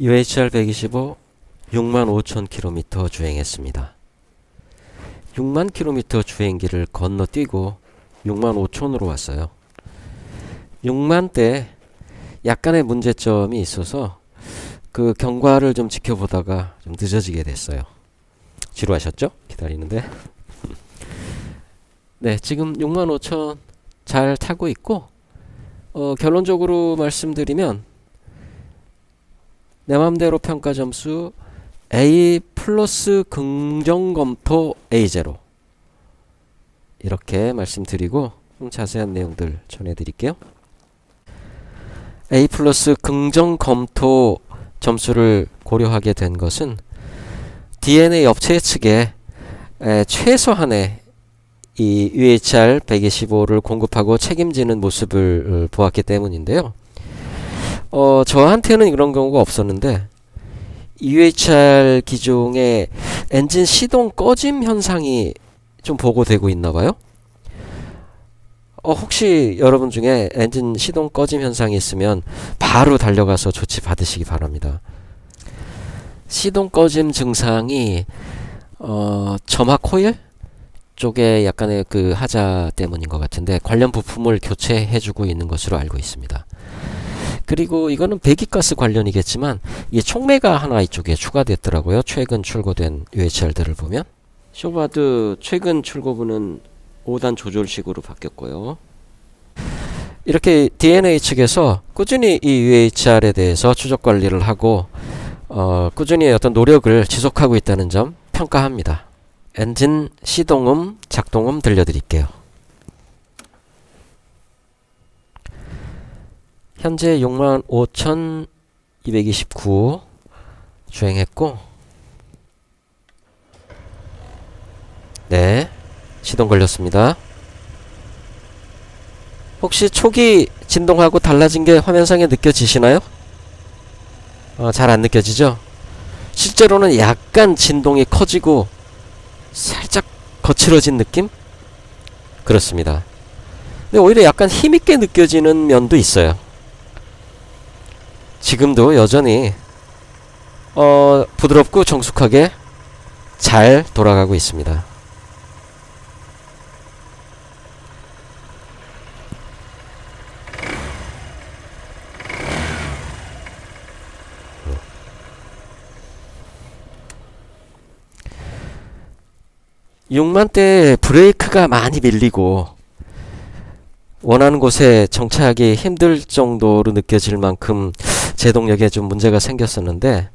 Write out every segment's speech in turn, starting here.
UHR 125 6만 5천 킬로미터 주행했습니다. 6만 킬로미터 주행기를 건너뛰고 6만 5천으로 왔어요. 6만 때 약간의 문제점이 있어서 그 경과를 좀 지켜보다가 좀 늦어지게 됐어요. 지루하셨죠? 기다리는데. 네, 지금 6만 5천 잘 타고 있고 어, 결론적으로 말씀드리면 내 맘대로 평가 점수 A 플러스 긍정 검토 A0 이렇게 말씀드리고 좀 자세한 내용들 전해드릴게요. A 플러스 긍정 검토 점수를 고려하게 된 것은 DNA 업체 측에 에, 최소한의 이 UHR 125를 공급하고 책임지는 모습을 어, 보았기 때문인데요. 어, 저한테는 이런 경우가 없었는데 UHR 기종의 엔진 시동 꺼짐 현상이 좀 보고되고 있나 봐요. 어, 혹시 여러분 중에 엔진 시동 꺼짐 현상이 있으면 바로 달려가서 조치 받으시기 바랍니다. 시동 꺼짐 증상이 어, 점화 코일 쪽에 약간의 그 하자 때문인 것 같은데 관련 부품을 교체해주고 있는 것으로 알고 있습니다. 그리고 이거는 배기가스 관련이겠지만 이 촉매가 하나 이쪽에 추가됐더라고요. 최근 출고된 UHR들을 보면 쇼바드 최근 출고분은 5단 조절식으로 바뀌었고요. 이렇게 DNA 측에서 꾸준히 이 UHR에 대해서 추적 관리를 하고 어, 꾸준히 어떤 노력을 지속하고 있다는 점 평가합니다. 엔진 시동음, 작동음 들려드릴게요. 현재 65,229 주행했고 네 시동 걸렸습니다. 혹시 초기 진동하고 달라진 게 화면상에 느껴지시나요? 어, 잘 안 느껴지죠? 실제로는 약간 진동이 커지고 살짝 거칠어진 느낌? 그렇습니다. 근데 오히려 약간 힘있게 느껴지는 면도 있어요. 지금도 여전히 어, 부드럽고 정숙하게 잘 돌아가고 있습니다. 육만대 브레이크가 많이 밀리고 원하는 곳에 정차하기 힘들 정도로 느껴질 만큼 제동력에 좀 문제가 생겼었는데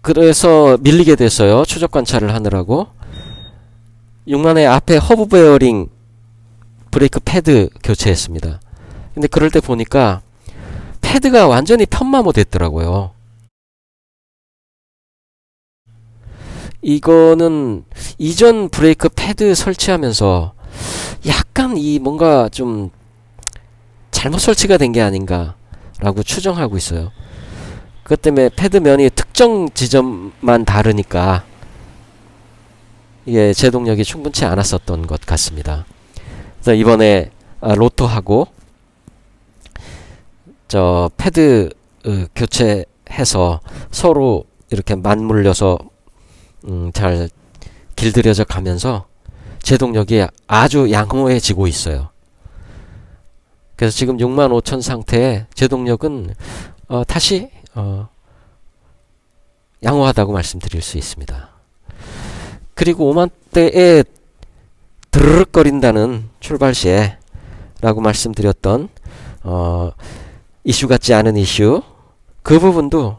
그래서 밀리게 됐어요. 추적 관찰을 하느라고. 6만의 앞에 허브 베어링 브레이크 패드 교체했습니다. 근데 그럴 때 보니까 패드가 완전히 편마모 됐더라고요. 이거는 이전 브레이크 패드 설치하면서 약간 이 뭔가 좀 잘못 설치가 된 게 아닌가라고 추정하고 있어요. 그것 때문에 패드 면이 특정 지점만 다르니까 이게 제동력이 충분치 않았었던 것 같습니다. 그래서 이번에 아, 로또하고 저 패드 어, 교체해서 서로 이렇게 맞물려서 음, 잘 길들여져 가면서 제동력이 아주 양호해지고 있어요. 그래서 지금 6만 5천 상태의 제동력은 어, 다시 어, 양호하다고 말씀드릴 수 있습니다. 그리고 5만대에 드르륵거린다는 출발 시에 라고 말씀드렸던 어, 이슈 같지 않은 이슈 그 부분도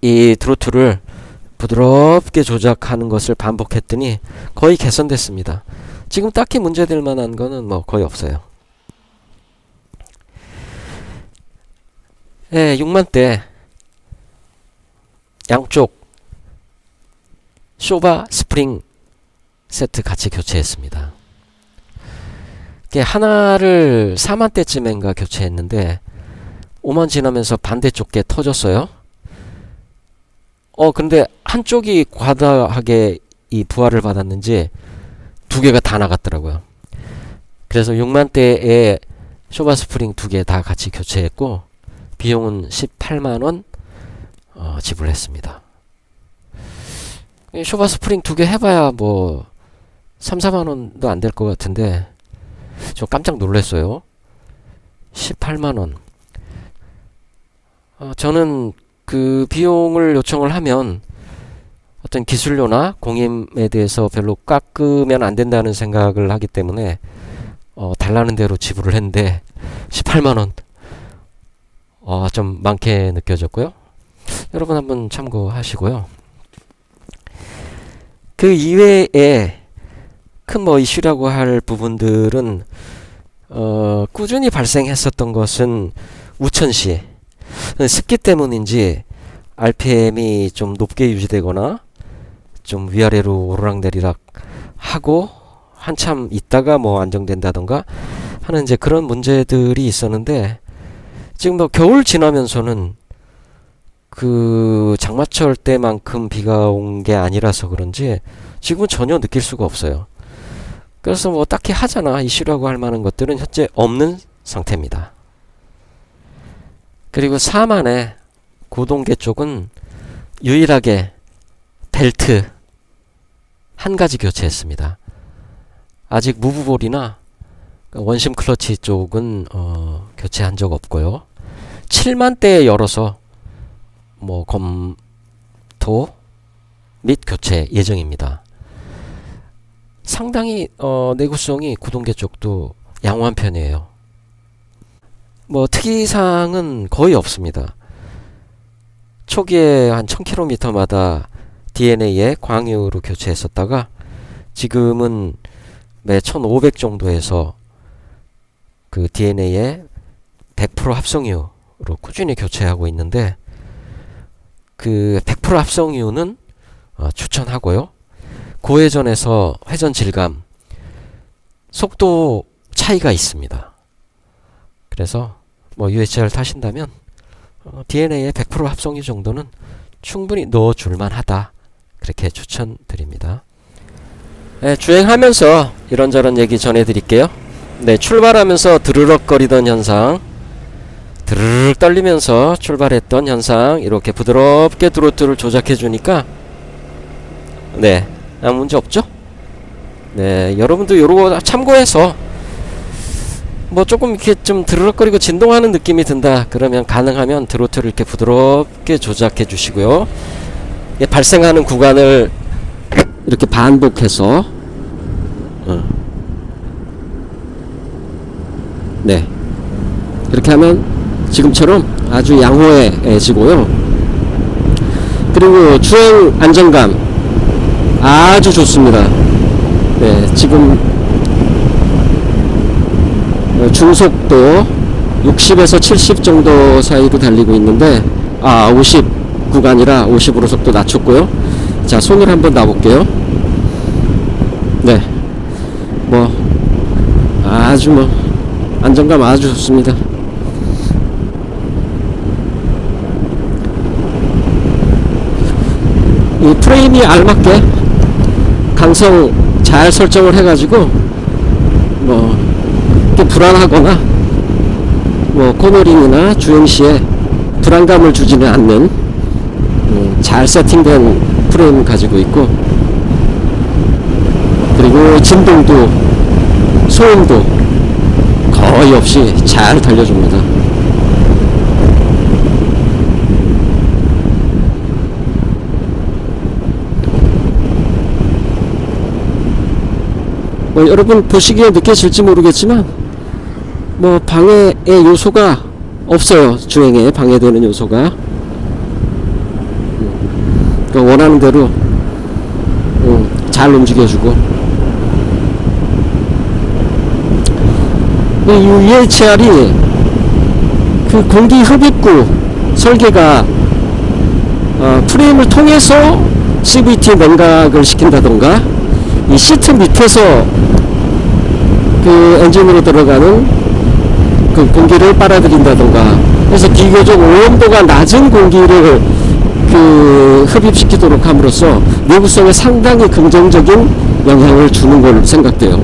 이 드로트를 부드럽게 조작하는 것을 반복했더니 거의 개선됐습니다. 지금 딱히 문제될 만한 거는 뭐 거의 없어요. 예, 6만대 양쪽 쇼바 스프링 세트 같이 교체했습니다. 하나를 4만대쯤인가 교체했는데 5만 지나면서 반대쪽 게 터졌어요. 어 근데 한쪽이 과다하게 이 부하를 받았는지 두 개가 다 나갔더라고요. 그래서 6만대에 쇼바 스프링 두 개 다 같이 교체했고 비용은 18만 원 어, 지불했습니다. 이 쇼바 스프링 두 개 해봐야 뭐 3, 4만 원도 안 될 것 같은데 저 깜짝 놀랐어요. 18만 원. 어, 저는 그 비용을 요청을 하면 어떤 기술료나 공임에 대해서 별로 깎으면 안 된다는 생각을 하기 때문에 어, 달라는 대로 지불을 했는데 18만 원. 어, 좀 많게 느껴졌고요. 여러분 한번 참고하시고요. 그 이외에 큰 뭐 이슈라고 할 부분들은 어, 꾸준히 발생했었던 것은 우천시 습기 때문인지 RPM이 좀 높게 유지되거나 좀 위아래로 오르락내리락 하고 한참 있다가 뭐 안정된다던가 하는 이제 그런 문제들이 있었는데 지금 뭐 겨울 지나면서는 그 장마철 때만큼 비가 온 게 아니라서 그런지 지금은 전혀 느낄 수가 없어요. 그래서 뭐 딱히 하잖아 이슈라고 할 만한 것들은 현재 없는 상태입니다. 그리고 사만의 고동계 쪽은 유일하게 벨트 한 가지 교체했습니다. 아직 무브볼이나 원심 클러치 쪽은 어, 교체한 적 없고요. 7만 대에 열어서 뭐 검토 및 교체 예정입니다. 상당히 어, 내구성이 구동계 쪽도 양호한 편이에요. 뭐 특이사항은 거의 없습니다. 초기에 한 1000km마다 DNA에 광유로 교체했었다가 지금은 매 1500 정도에서 그 DNA에 100% 합성유 로 꾸준히 교체하고 있는데 그 100% 합성유는 어, 추천하고요. 고회전에서 회전 질감 속도 차이가 있습니다. 그래서 뭐 UHR 타신다면 어, DNA의 100% 합성유 정도는 충분히 넣어줄 만 하다. 그렇게 추천드립니다. 네, 주행하면서 이런저런 얘기 전해드릴게요. 네, 출발하면서 드르륵거리던 현상, 드르륵 떨리면서 출발했던 현상, 이렇게 부드럽게 드로트를 조작해 주니까, 네, 아무 문제 없죠? 네, 여러분도 요거 참고해서, 뭐 조금 이렇게 좀 드르륵거리고 진동하는 느낌이 든다. 그러면 가능하면 드로트를 이렇게 부드럽게 조작해 주시고요. 예, 발생하는 구간을 이렇게 반복해서 어. 네 이렇게 하면 지금처럼 아주 양호해지고요 그리고 주행 안정감 아주 좋습니다 네 지금 어, 중속도 60에서 70 정도 사이로 달리고 있는데 아 50 구간이라 50으로 속도 낮췄고요. 자, 손을 한번 놔볼게요. 네. 뭐, 아주 뭐, 안정감 아주 좋습니다. 이 프레임이 알맞게 강성 잘 설정을 해가지고, 뭐, 또 불안하거나, 뭐, 코너링이나 주행 시에 불안감을 주지는 않는 음, 잘 세팅된 프레임 가지고 있고 그리고 진동도 소음도 거의 없이 잘 달려줍니다 뭐 여러분 보시기에 느껴질지 모르겠지만 뭐 방해의 요소가 없어요. 주행에 방해되는 요소가. 그 원하는 대로 음, 잘 움직여주고. 이 UHR이 그 공기 흡입구 설계가 어, 프레임을 통해서 CVT 냉각을 시킨다던가 이 시트 밑에서 그 엔진으로 들어가는 그 공기를 빨아들인다던가 그래서 비교적 오염도가 낮은 공기를 그 흡입시키도록 함으로써 내구성에 상당히 긍정적인 영향을 주는 걸로 생각돼요.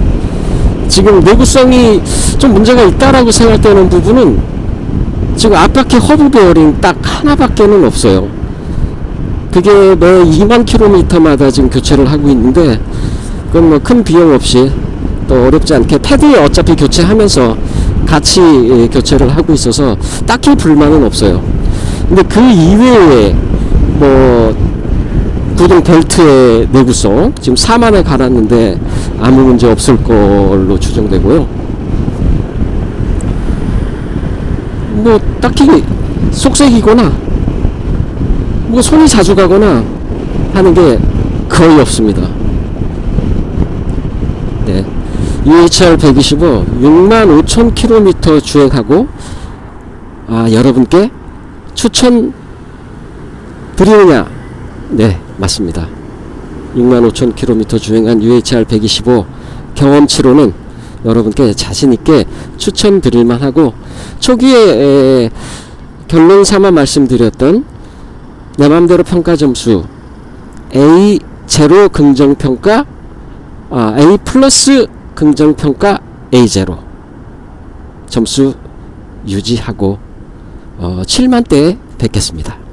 지금 내구성이 좀 문제가 있다라고 생각되는 부분은 지금 앞바퀴 허브 베어링 딱 하나밖에는 없어요. 그게 매 2만 킬로미터마다 지금 교체를 하고 있는데 그건 뭐 큰 비용 없이 또 어렵지 않게 패드 어차피 교체하면서 같이 예, 교체를 하고 있어서 딱히 불만은 없어요. 근데 그 이외에 뭐 구동 벨트의 내구성 지금 4만에 갈았는데 아무 문제 없을 걸로 추정되고요. 뭐 딱히 속색이거나 뭐 손이 자주 가거나 하는 게 거의 없습니다. 네. UHR 125 6만 5천 킬로미터 주행하고 아 여러분께 추천 드리느냐? 네, 맞습니다. 6만 5천 킬로미터 주행한 UHR 125 경험치로는 여러분께 자신 있게 추천드릴 만 하고 초기에 에, 결론 삼아 말씀드렸던 내 맘대로 평가 점수 A 제로 긍정 평가 아, A 플러스 긍정 평가 A 제로 점수 유지하고 어, 7만 대 뵙겠습니다.